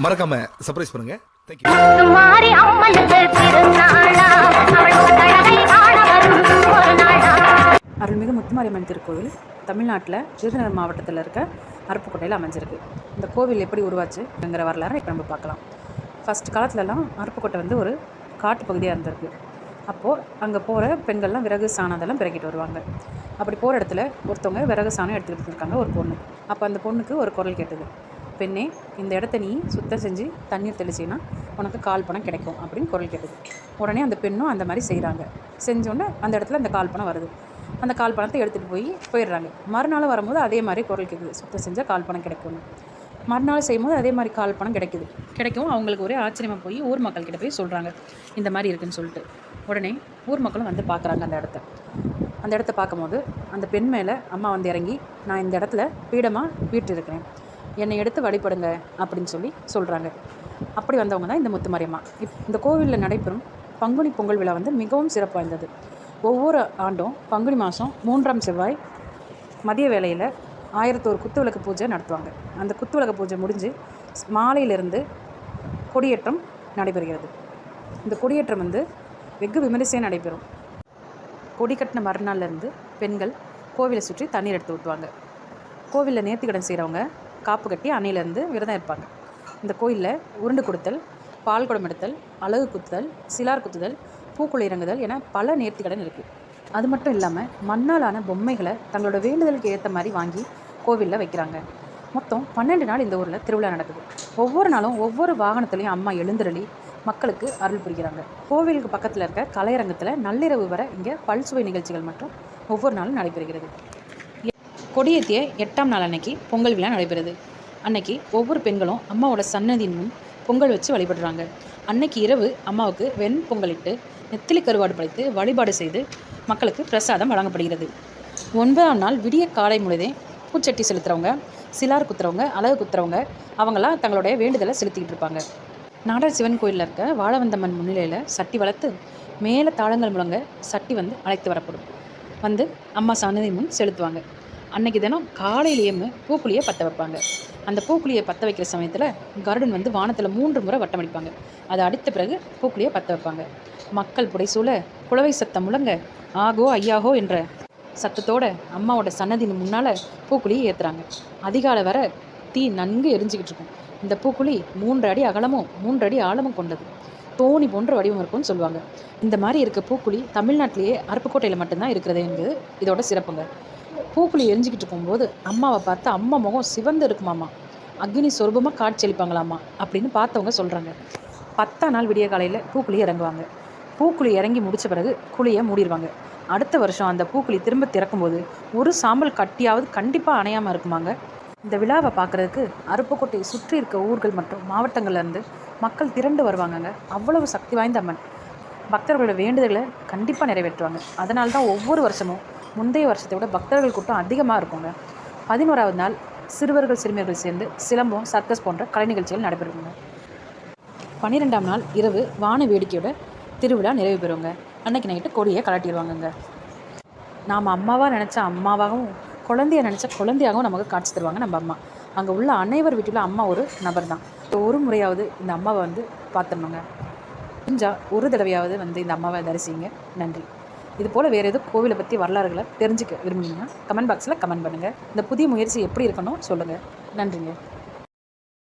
மறக்காம சர்ப்ரைஸ் பண்ணுங்க. அருள்மிகு முத்துமாரியம்மன் திருக்கோவில் தமிழ்நாட்டில் விருதுநகர் மாவட்டத்தில் இருக்க அருப்புக்கோட்டையில் அமைஞ்சிருக்கு. இந்த கோவில் எப்படி உருவாச்சுங்கிற வரலாறு இப்போ நம்ம பார்க்கலாம். ஃபஸ்ட் காலத்துலலாம் அருப்புக்கோட்டை வந்து ஒரு காட்டு பகுதியாக இருந்திருக்கு. அப்போது அங்கே போகிற பெண்கள்லாம் விறகு சாணம் அதெல்லாம் பிறக்கிட்டு வருவாங்க. அப்படி போகிற இடத்துல ஒருத்தவங்க விறகு சாணம் எடுத்துக்கிட்டு இருக்காங்க ஒரு பொண்ணு. அப்போ அந்த பொண்ணுக்கு ஒரு குரல் கேட்டது. பெண்ணே இந்த இடத்த நீ சுத்தம் செஞ்சு தண்ணீர் தெளிச்சின்னா உனக்கு கால் பணம் கிடைக்கும் அப்படின்னு குரல் கேட்டது. உடனே அந்த பெண்ணும் அந்த மாதிரி செய்கிறாங்க செஞ்சோடனே அந்த இடத்துல அந்த கால் பணம் வருது. அந்த கால் பணத்தை எடுத்துகிட்டு போய் போயிடுறாங்க. மறுநாள் வரும்போது அதே மாதிரி குரல் கேட்குது சுத்தம் செஞ்சால் கால் பணம் கிடைக்கும்னு. மறுநாள் செய்யும்போது அதே மாதிரி கால் பணம் கிடைக்குது. கிடைக்கும் அவங்களுக்கு ஒரே ஆச்சரியமாக போய் ஊர் மக்கள்கிட்ட போய் சொல்கிறாங்க இந்த மாதிரி இருக்குன்னு சொல்லிட்டு. உடனே ஊர் மக்களும் வந்து பார்க்குறாங்க அந்த இடத்த. அந்த இடத்த பார்க்கும்போது அந்த பெண் மேலே அம்மா வந்து இறங்கி நான் இந்த இடத்துல பீடமாக வீட்டு இருக்கிறேன் என்னை எடுத்து வழிபடுங்க அப்படின்னு சொல்லி சொல்கிறாங்க அப்படி வந்தவங்க தான் இந்த முத்துமாரியம்மா. இப் இந்த கோவிலில் நடைபெறும் பங்குனி பொங்கல் விழா வந்து மிகவும் சிறப்பு வாய்ந்தது. ஒவ்வொரு ஆண்டும் பங்குனி மாதம் மூன்றாம் செவ்வாய் மதிய வேளையில் ஆயிரத்தோரு குத்துவிளக்கு பூஜை நடத்துவாங்க. அந்த குத்துவிளக்கு பூஜை முடிஞ்சு மாலையிலிருந்து கொடியேற்றம் நடைபெறுகிறது. இந்த கொடியேற்றம் வந்து வெகு விமரிசையாக நடைபெறும். கொடி கட்டின மறுநாள்லேருந்து பெண்கள் கோவிலை சுற்றி தண்ணீர் எடுத்து ஊற்றுவாங்க கோவிலில் நேர்த்திக்கடன் செய்கிறவங்க காப்பு கட்டி அணையிலேருந்து விரதம் இருப்பாங்க. இந்த கோயிலில் உருண்டு கொடுத்தல் பால் குடம் எடுத்தல் அழகு குத்துதல் சிலார் குத்துதல் பூக்குழி இறங்குதல் என பல நேர்த்திக்கடன் இருக்குது அது மட்டும் இல்லாமல் மண்ணாலான பொம்மைகளை தங்களோட வேண்டுதலுக்கு ஏற்ற மாதிரி வாங்கி கோவிலில் வைக்கிறாங்க. மொத்தம் பன்னெண்டு நாள் இந்த ஊரில் திருவிழா நடக்குது. ஒவ்வொரு நாளும் ஒவ்வொரு வாகனத்துலேயும் அம்மா எழுந்திரளி மக்களுக்கு அருள் புரிகிறாங்க. கோவிலுக்கு பக்கத்தில் இருக்க கலையரங்கத்தில் நள்ளிரவு வர இங்கே பல்சுவை நிகழ்ச்சிகள் மற்றும் ஒவ்வொரு நாளும் நடைபெறுகிறது. கொடியேற்றிய எட்டாம் நாள் அன்னைக்கு பொங்கல் விழா நடைபெறுது. அன்னைக்கு ஒவ்வொரு பெண்களும் அம்மாவோட சன்னதியின் முன் பொங்கல் வச்சு வழிபடுறாங்க. அன்னைக்கு இரவு அம்மாவுக்கு வெண் பொங்கலிட்டு நெத்திலி கருவாடு படைத்து வழிபாடு செய்து மக்களுக்கு பிரசாதம் வழங்கப்படுகிறது. ஒன்பதாம் நாள் விடிய காலை முழுதே பூச்சட்டி செலுத்துறவங்க சிலார் குத்துறவங்க அழகு குத்துறவங்க அவங்களாம் தங்களுடைய வேண்டுதலை செலுத்திக்கிட்டு இருப்பாங்க. நாடார் சிவன் கோயிலில் இருக்க வாழவந்தம்மன் முன்னிலையில் சட்டி வளர்த்து மேலே தாளங்கள் முழங்க சட்டி வந்து அழைத்து வரப்படும். வந்து அம்மா சன்னதி முன் செலுத்துவாங்க. அன்னைக்கு தினம் காலையிலேயே பூக்குழியை பற்ற வைப்பாங்க. அந்த பூக்குழியை பற்ற வைக்கிற சமயத்தில் கருடன் வந்து வானத்தில் மூன்று முறை வட்டம் அடிப்பாங்க. அதை அடித்த பிறகு பூக்குழியை பற்ற வைப்பாங்க. மக்கள் புடைசூழ குழவை சத்தம் முழங்க ஆகோ ஐயாகோ என்ற சத்தத்தோட அம்மாவோட சன்னதின் முன்னால் பூக்குழியை ஏற்றுறாங்க அதிகாலை வர தீ நன்கு எரிஞ்சுக்கிட்டு இருக்கும். இந்த பூக்குழி மூன்று அடி அகலமும் மூன்று அடி ஆழமும் கொண்டது. தோணி போன்ற வடிவம் இருக்கும்னு சொல்லுவாங்க. இந்த மாதிரி இருக்க பூக்குழி தமிழ்நாட்டிலேயே அருப்புக்கோட்டையில் மட்டும்தான் இருக்கிறது என்பது இதோட சிறப்புங்க. பூக்குழி எரிஞ்சிக்கிட்டு இருக்கும்போது அம்மாவை பார்த்து அம்மா முகம் சிவந்து இருக்குமாமா அக்னி சொரூபமாக காட்சியளிப்பாங்களாம்மா அப்படின்னு பார்த்தவங்க சொல்கிறாங்க பத்தாம் நாள் விடிய காலையில் பூக்குழி இறங்குவாங்க. பூக்குழி இறங்கி முடிச்ச பிறகு குழியை மூடிடுவாங்க அடுத்த வருஷம் அந்த பூக்குழி திரும்ப திறக்கும்போது ஒரு சாம்பல் கட்டியாவது கண்டிப்பாக அணையாமல் இருக்குமாங்க? இந்த விழாவை பார்க்குறதுக்கு அருப்புக்கோட்டையை சுற்றி இருக்க ஊர்கள் மற்றும் மாவட்டங்கள்லேருந்து மக்கள் திரண்டு வருவாங்கங்க. அவ்வளவு சக்தி வாய்ந்த அம்மன். பக்தர்களோட வேண்டுதல்களை கண்டிப்பாக நிறைவேற்றுவாங்க. அதனால தான் ஒவ்வொரு வருஷமும் முந்தைய வருஷத்தை விட பக்தர்கள் கூட்டம் அதிகமாக இருக்குங்க. பதினோராவது நாள் சிறுவர்கள் சிறுமியர்கள் சேர்ந்து சிலம்பம் சர்க்கஸ் போன்ற கலை நிகழ்ச்சிகள் நடைபெறுங்க. பன்னிரெண்டாம் நாள் இரவு வான வேடிக்கையோட திருவிழா நிறைவு பெறுங்க. அன்னைக்கு நைட்டு கொடியை கலட்டிடுவாங்கங்க நாம் அம்மாவாக நினச்ச அம்மாவாகவும் குழந்தைய நினச்ச குழந்தையாகவும் நமக்கு காட்சி தருவாங்க நம்ம அம்மா. அங்கே உள்ள அனைவர் வீட்டில் அம்மா ஒரு நபர் தான். ஒரு முறையாவது இந்த அம்மாவை வந்து பார்த்துடணுங்க. முடிஞ்சா ஒரு தடவையாவது வந்து இந்த அம்மாவை தரிசிங்க. நன்றி. இது போல் வேறு எதுவும் கோவிலை பற்றி வரலாறுகளை தெரிஞ்சுக்க விரும்புனீங்கன்னா கமெண்ட் பாக்ஸில் கமெண்ட் பண்ணுங்கள் இந்த புதிய முயற்சி எப்படி இருக்கணும் சொல்லுங்கள் நன்றிங்க.